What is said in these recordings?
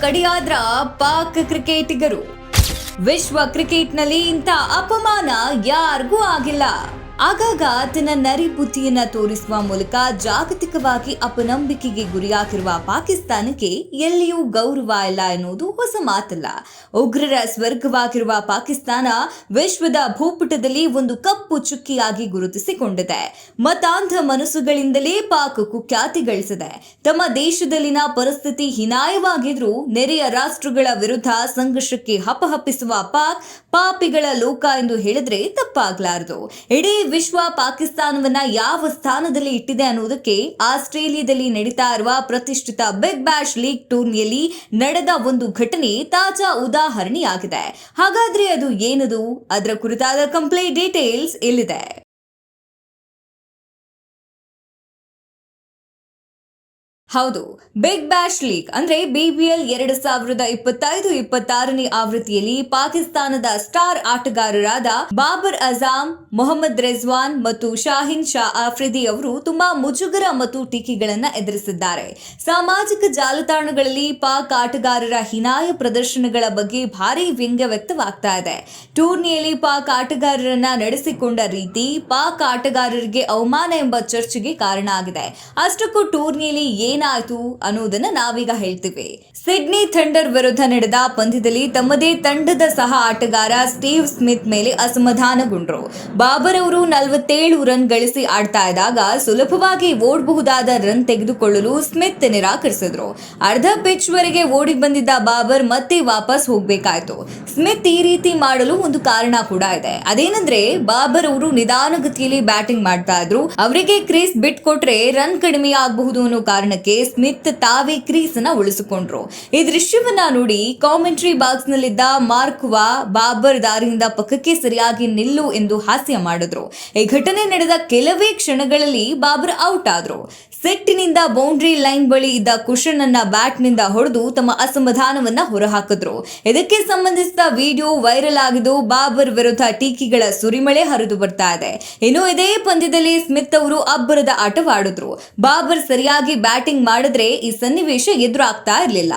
ಕಡಿಯಾದ್ರ ಪಾಕ್ ಕ್ರಿಕೆಟಿಗರು. ವಿಶ್ವ ಕ್ರಿಕೆಟ್ನಲ್ಲಿ ಇಂಥ ಅಪಮಾನ ಯಾರಿಗೂ ಆಗಿಲ್ಲ. ಆಗಾಗ ತನ್ನ ನರಿ ಬುದ್ಧಿಯನ್ನ ತೋರಿಸುವ ಮೂಲಕ ಜಾಗತಿಕವಾಗಿ ಅಪನಂಬಿಕೆಗೆ ಗುರಿಯಾಗಿರುವ ಪಾಕಿಸ್ತಾನಕ್ಕೆ ಎಲ್ಲಿಯೂ ಗೌರವ ಇಲ್ಲ ಎನ್ನುವುದು ಹೊಸ ಮಾತಲ್ಲ. ಉಗ್ರರ ಸ್ವರ್ಗವಾಗಿರುವ ಪಾಕಿಸ್ತಾನ ವಿಶ್ವದ ಭೂಪಟದಲ್ಲಿ ಒಂದು ಕಪ್ಪು ಚುಕ್ಕಿಯಾಗಿ ಗುರುತಿಸಿಕೊಂಡಿದೆ. ಮತಾಂಧ ಮನಸ್ಸುಗಳಿಂದಲೇ ಪಾಕ್ ಕುಖ್ಯಾತಿ ಗಳಿಸಿದೆ. ತಮ್ಮ ದೇಶದಲ್ಲಿನ ಪರಿಸ್ಥಿತಿ ಹೀನಾಯವಾಗಿದ್ರೂ ನೆರೆಯ ರಾಷ್ಟ್ರಗಳ ವಿರುದ್ಧ ಸಂಘರ್ಷಕ್ಕೆ ಹಪಹಪ್ಪಿಸುವ ಪಾಕ್ ಪಾಪಿಗಳ ಲೋಕ ಎಂದು ಹೇಳಿದ್ರೆ ತಪ್ಪಾಗಲಾರದು. ಇಡೀ ವಿಶ್ವ ಪಾಕಿಸ್ತಾನವನ್ನ ಯಾವ ಸ್ಥಾನದಲ್ಲಿ ಇಟ್ಟಿದೆ ಅನ್ನೋದಕ್ಕೆ ಆಸ್ಟ್ರೇಲಿಯಾದಲ್ಲಿ ನಡೀತಾ ಇರುವ ಪ್ರತಿಷ್ಠಿತ ಬಿಗ್ ಬ್ಯಾಶ್ ಲೀಗ್ ಟೂರ್ನಿಯಲ್ಲಿ ನಡೆದ ಒಂದು ಘಟನೆ ತಾಜಾ ಉದಾಹರಣೆಯಾಗಿದೆ. ಹಾಗಾದ್ರೆ ಅದು ಏನದು? ಅದರ ಕುರಿತಾದ ಕಂಪ್ಲೀಟ್ ಡೀಟೇಲ್ಸ್ ಇಲ್ಲಿದೆ. ಹೌದು. ಬಿಗ್ ಬ್ಯಾಶ್ ಲೀಗ್ ಅಂದ್ರೆ ಬಿಬಿಎಲ್ ಎರಡು ಸಾವಿರದ ಇಪ್ಪತ್ತೈದು, ಇಪ್ಪತ್ತಾರನೇ ಆವೃತ್ತಿಯಲ್ಲಿ ಪಾಕಿಸ್ತಾನದ ಸ್ಟಾರ್ ಆಟಗಾರರಾದ ಬಾಬರ್ ಅಜಾಮ್, ಮೊಹಮ್ಮದ್ ರೆಜ್ವಾನ್ ಮತ್ತು ಶಾಹಿನ್ ಶಾ ಆಫ್ರಿದಿ ಅವರು ತುಂಬಾ ಮುಜುಗರ ಮತ್ತು ಟೀಕೆಗಳನ್ನ ಎದುರಿಸಿದ್ದಾರೆ. ಸಾಮಾಜಿಕ ಜಾಲತಾಣಗಳಲ್ಲಿ ಪಾಕ್ ಆಟಗಾರರ ಹಿನಾಯ ಪ್ರದರ್ಶನಗಳ ಬಗ್ಗೆ ಭಾರಿ ವ್ಯಂಗ್ಯ ವ್ಯಕ್ತವಾಗ್ತಾ ಇದೆ. ಟೂರ್ನಿಯಲ್ಲಿ ಪಾಕ್ ಆಟಗಾರರನ್ನ ನಡೆಸಿಕೊಂಡ ರೀತಿ ಪಾಕ್ ಆಟಗಾರರಿಗೆ ಅವಮಾನ ಎಂಬ ಚರ್ಚೆಗೆ ಕಾರಣ ಆಗಿದೆ. ಅಷ್ಟಕ್ಕೂ ಟೂರ್ನಿಯಲ್ಲಿ ಏನಾಯ್ತು ಅನ್ನೋದನ್ನ ನಾವೀಗ ಹೇಳ್ತೀವಿ. ಸಿಡ್ನಿ ಥಂಡರ್ ವಿರುದ್ಧ ನಡೆದ ಪಂದ್ಯದಲ್ಲಿ ತಮ್ಮದೇ ತಂಡದ ಸಹ ಆಟಗಾರ ಸ್ಟೀವ್ ಸ್ಮಿತ್ ಮೇಲೆ ಅಸಮಾಧಾನಗೊಂಡ್ರು. ಬಾಬರ್ ಅವರು ನಲವತ್ತೇಳು ರನ್ ಗಳಿಸಿ ಆಡ್ತಾ ಇದ್ದಾಗ ಸುಲಭವಾಗಿ ಓಡಬಹುದಾದ ರನ್ ತೆಗೆದುಕೊಳ್ಳಲು ಸ್ಮಿತ್ ನಿರಾಕರಿಸಿದ್ರು. ಅರ್ಧ ಪಿಚ್ ವರೆಗೆ ಓಡಿ ಬಂದಿದ್ದ ಬಾಬರ್ ಮತ್ತೆ ವಾಪಸ್ ಹೋಗ್ಬೇಕಾಯ್ತು. ಸ್ಮಿತ್ ಈ ರೀತಿ ಮಾಡಲು ಒಂದು ಕಾರಣ ಕೂಡ ಇದೆ. ಅದೇನಂದ್ರೆ ಬಾಬರ್ ಅವರು ನಿಧಾನಗತಿಯಲ್ಲಿ ಬ್ಯಾಟಿಂಗ್ ಮಾಡ್ತಾ ಇದ್ರು. ಅವರಿಗೆ ಕ್ರೀಸ್ ಬಿಟ್ಕೊಟ್ರೆ ರನ್ ಕಡಿಮೆ ಆಗಬಹುದು ಅನ್ನೋ ಕಾರಣಕ್ಕೆ ಸ್ಮಿತ್ ತಾವೇ ಕ್ರೀಸ್ ಅನ್ನ ಉಳಿಸಿಕೊಂಡ್ರು. ಈ ದೃಶ್ಯವನ್ನ ನೋಡಿ ಕಾಮೆಂಟ್ರಿ ಬಾಕ್ಸ್ ನಲ್ಲಿದ್ದ ಮಾರ್ಕ್ವಾ ಬಾಬರ್ ದಾರಿಯಿಂದ ಪಕ್ಕಕ್ಕೆ ಸರಿಯಾಗಿ ನಿಲ್ಲು ಎಂದು ಹಾಸ್ಯ ಮಾಡಿದ್ರು. ಈ ಘಟನೆ ನಡೆದ ಕೆಲವೇ ಕ್ಷಣಗಳಲ್ಲಿ ಬಾಬರ್ ಔಟ್ ಆದ್ರು. ಸೆಟ್ಟಿನಿಂದ ಬೌಂಡ್ರಿ ಲೈನ್ ಬಳಿ ಇದ್ದ ಕುಶನ್ ಅನ್ನ ಬ್ಯಾಟ್ನಿಂದ ಹೊಡೆದು ತಮ್ಮ ಅಸಮಾಧಾನವನ್ನ ಹೊರಹಾಕಿದ್ರು. ಇದಕ್ಕೆ ಸಂಬಂಧಿಸಿದ ವಿಡಿಯೋ ವೈರಲ್ ಆಗಿದ್ದು ಬಾಬರ್ ವಿರುದ್ಧ ಟೀಕೆಗಳ ಸುರಿಮಳೆ ಹರಿದು ಬರ್ತಾ ಇದೆ. ಇನ್ನು ಇದೇ ಪಂದ್ಯದಲ್ಲಿ ಸ್ಮಿತ್ ಅವರು ಅಬ್ಬರದ ಆಟವಾಡಿದ್ರು. ಬಾಬರ್ ಸರಿಯಾಗಿ ಬ್ಯಾಟಿಂಗ್ ಮಾಡಿದ್ರೆ ಈ ಸನ್ನಿವೇಶ ಎದುರಾಗ್ತಾ ಇರಲಿಲ್ಲ.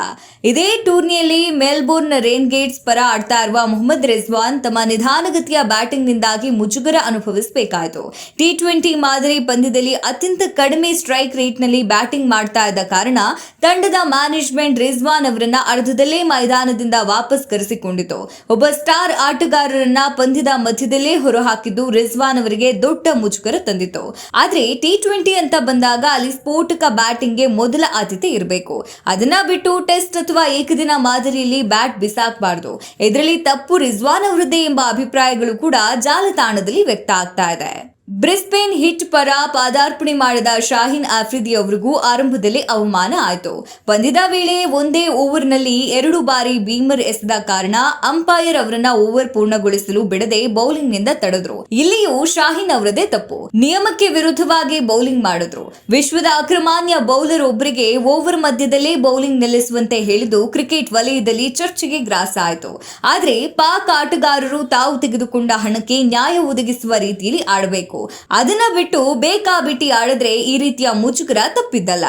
ಇದೇ ಟೂರ್ನಿಯಲ್ಲಿ ಮೆಲ್ಬೋರ್ನ್ ರೇನ್ ಗೇಟ್ಸ್ ಪರ ಆಡ್ತಾ ಇರುವ ಮೊಹಮ್ಮದ್ ರಿಜ್ವಾನ್ ತಮ್ಮ ನಿಧಾನಗತಿಯ ಬ್ಯಾಟಿಂಗ್ ನಿಂದಾಗಿ ಮುಜುಗರ ಅನುಭವಿಸಬೇಕಾಯಿತು. ಟಿ ಟ್ವೆಂಟಿ ಮಾದರಿ ಪಂದ್ಯದಲ್ಲಿ ಅತ್ಯಂತ ಕಡಿಮೆ ಸ್ಟ್ರೈಕ್ ರೇಟ್ನಲ್ಲಿ ಬ್ಯಾಟಿಂಗ್ ಮಾಡ್ತಾ ಇದ್ದ ಕಾರಣ ತಂಡದ ಮ್ಯಾನೇಜ್ಮೆಂಟ್ ರಿಜ್ವಾನ್ ಅವರನ್ನ ಅರ್ಧದಲ್ಲೇ ಮೈದಾನದಿಂದ ವಾಪಸ್ ಕರೆಸಿಕೊಂಡಿತು. ಒಬ್ಬ ಸ್ಟಾರ್ ಆಟಗಾರರನ್ನ ಪಂದ್ಯದ ಮಧ್ಯದಲ್ಲೇ ಹೊರಹಾಕಿದ್ದು ರಿಜ್ವಾನ್ ಅವರಿಗೆ ದೊಡ್ಡ ಮುಜುಗರ ತಂದಿತು ಆದ್ರೆ ಟಿ ಟ್ವೆಂಟಿ ಅಂತ ಬಂದಾಗ ಅಲ್ಲಿ ಸ್ಫೋಟಕ ಬ್ಯಾಟಿಂಗ್ಗೆ ಮೊದಲ ಆದ್ಯತೆ ಇರಬೇಕು. ಅದನ್ನ ಬಿಟ್ಟು ಟೆಸ್ಟ್ ಅಥವಾ ಏಕದಿನ ಮಾದರಿಯಲ್ಲಿ ಬ್ಯಾಟ್ ಬಿಸಾಕಬಾರದು. ಇದರಲ್ಲಿ ತಪ್ಪು ರಿಜ್ವಾನ್ ಅವರದ್ದೇ ಎಂಬ ಅಭಿಪ್ರಾಯಗಳು ಕೂಡ ಜಾಲತಾಣದಲ್ಲಿ ವ್ಯಕ್ತ ಆಗ್ತಾ ಇದೆ. ಬ್ರಿಸ್ಬೇನ್ ಹಿಟ್ ಪರ ಪಾದಾರ್ಪಣೆ ಮಾಡಿದ ಶಾಹಿನ್ ಆಫ್ರಿದಿ ಅವರಿಗೂ ಆರಂಭದಲ್ಲಿ ಅವಮಾನ ಆಯಿತು. ಪಂದ್ಯದ ವೇಳೆ ಒಂದೇ ಓವರ್ನಲ್ಲಿ ಎರಡು ಬಾರಿ ಬೀಮರ್ ಎಸೆದ ಕಾರಣ ಅಂಪೈರ್ ಅವರನ್ನ ಓವರ್ ಪೂರ್ಣಗೊಳಿಸಲು ಬಿಡದೆ ಬೌಲಿಂಗ್ನಿಂದ ತಡೆದ್ರು. ಇಲ್ಲಿಯೂ ಶಾಹಿನ್ ಅವರದೇ ತಪ್ಪು. ನಿಯಮಕ್ಕೆ ವಿರುದ್ಧವಾಗಿ ಬೌಲಿಂಗ್ ಮಾಡಿದ್ರು. ವಿಶ್ವದ ಅಕ್ರಮಾನ್ಯ ಬೌಲರ್ ಒಬ್ಬರಿಗೆ ಓವರ್ ಮಧ್ಯದಲ್ಲೇ ಬೌಲಿಂಗ್ ನಿಲ್ಲಿಸುವಂತೆ ಹೇಳಿದು ಕ್ರಿಕೆಟ್ ವಲಯದಲ್ಲಿ ಚರ್ಚೆಗೆ ಗ್ರಾಸ ಆಯಿತು. ಆದರೆ ಪಾಕ್ ಆಟಗಾರರು ತಾವು ತೆಗೆದುಕೊಂಡ ಹಣಕ್ಕೆ ನ್ಯಾಯ ಒದಗಿಸುವ ರೀತಿಯಲ್ಲಿ ಆಡಬೇಕು. ಅದನ್ನ ಬಿಟ್ಟು ಬೇಕಾಬಿಟ್ಟಿ ಆಡಿದ್ರೆ ಈ ರೀತಿಯ ಮುಜುಗರ ತಪ್ಪಿದ್ದಲ್ಲ.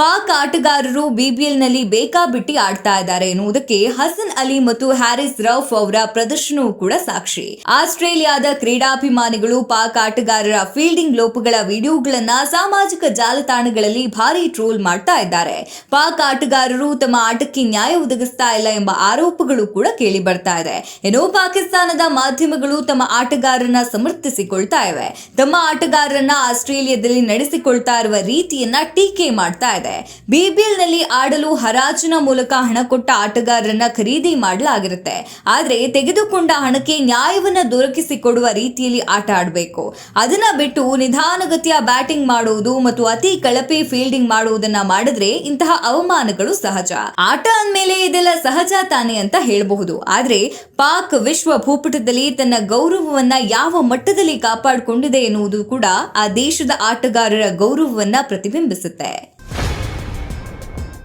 ಪಾಕ್ ಆಟಗಾರರು ಬಿಬಿಎಲ್ನಲ್ಲಿ ಬೇಕಾಬಿಟ್ಟಿ ಆಡ್ತಾ ಇದ್ದಾರೆ ಎನ್ನುವುದಕ್ಕೆ ಹಸನ್ ಅಲಿ ಮತ್ತು ಹ್ಯಾರಿಸ್ ರೌಫ್ ಅವರ ಪ್ರದರ್ಶನವೂ ಕೂಡ ಸಾಕ್ಷಿ. ಆಸ್ಟ್ರೇಲಿಯಾದ ಕ್ರೀಡಾಭಿಮಾನಿಗಳು ಪಾಕ್ ಆಟಗಾರರ ಫೀಲ್ಡಿಂಗ್ ಲೋಪಗಳ ವಿಡಿಯೋಗಳನ್ನ ಸಾಮಾಜಿಕ ಜಾಲತಾಣಗಳಲ್ಲಿ ಭಾರಿ ಟ್ರೋಲ್ ಮಾಡ್ತಾ ಇದ್ದಾರೆ. ಪಾಕ್ ಆಟಗಾರರು ತಮ್ಮ ಆಟಕ್ಕೆ ನ್ಯಾಯ ಒದಗಿಸ್ತಾ ಇಲ್ಲ ಎಂಬ ಆರೋಪಗಳು ಕೂಡ ಕೇಳಿ ಬರ್ತಾ ಇದೆ. ಏನೋ ಪಾಕಿಸ್ತಾನದ ಮಾಧ್ಯಮಗಳು ತಮ್ಮ ಆಟಗಾರರನ್ನ ಸಮರ್ಥಿಸಿಕೊಳ್ತಾ ಇವೆ. ತಮ್ಮ ಆಟಗಾರರನ್ನ ಆಸ್ಟ್ರೇಲಿಯಾದಲ್ಲಿ ನಡೆಸಿಕೊಳ್ತಾ ಇರುವ ರೀತಿಯನ್ನ ಟೀಕೆ ಮಾಡ್ತಾ ಇದೆ. ಬಿಬಿಎಲ್ನಲ್ಲಿ ಆಡಲು ಹರಾಜಿನ ಮೂಲಕ ಹಣ ಕೊಟ್ಟ ಆಟಗಾರರನ್ನ ಖರೀದಿ ಮಾಡಲಾಗಿರುತ್ತೆ. ಆದ್ರೆ ತೆಗೆದುಕೊಂಡ ಹಣಕ್ಕೆ ನ್ಯಾಯವನ್ನ ದೊರಕಿಸಿಕೊಡುವ ರೀತಿಯಲ್ಲಿ ಆಟ ಆಡಬೇಕು. ಅದನ್ನ ಬಿಟ್ಟು ನಿಧಾನಗತಿಯ ಬ್ಯಾಟಿಂಗ್ ಮಾಡುವುದು ಮತ್ತು ಅತಿ ಕಳಪೆ ಫೀಲ್ಡಿಂಗ್ ಮಾಡುವುದನ್ನ ಮಾಡಿದ್ರೆ ಇಂತಹ ಅವಮಾನಗಳು ಸಹಜ. ಆಟ ಅಂದಮೇಲೆ ಇದೆಲ್ಲ ಸಹಜ ತಾನೆ ಅಂತ ಹೇಳಬಹುದು. ಆದ್ರೆ ಪಾಕ್ ವಿಶ್ವ ಭೂಪಟದಲ್ಲಿ ತನ್ನ ಗೌರವವನ್ನ ಯಾವ ಮಟ್ಟದಲ್ಲಿ ಕಾಪಾಡಿಕೊಂಡಿದೆ ಎನ್ನುವುದು ಕೂಡ ಆ ದೇಶದ ಆಟಗಾರರ ಗೌರವವನ್ನ ಪ್ರತಿಬಿಂಬಿಸುತ್ತೆ.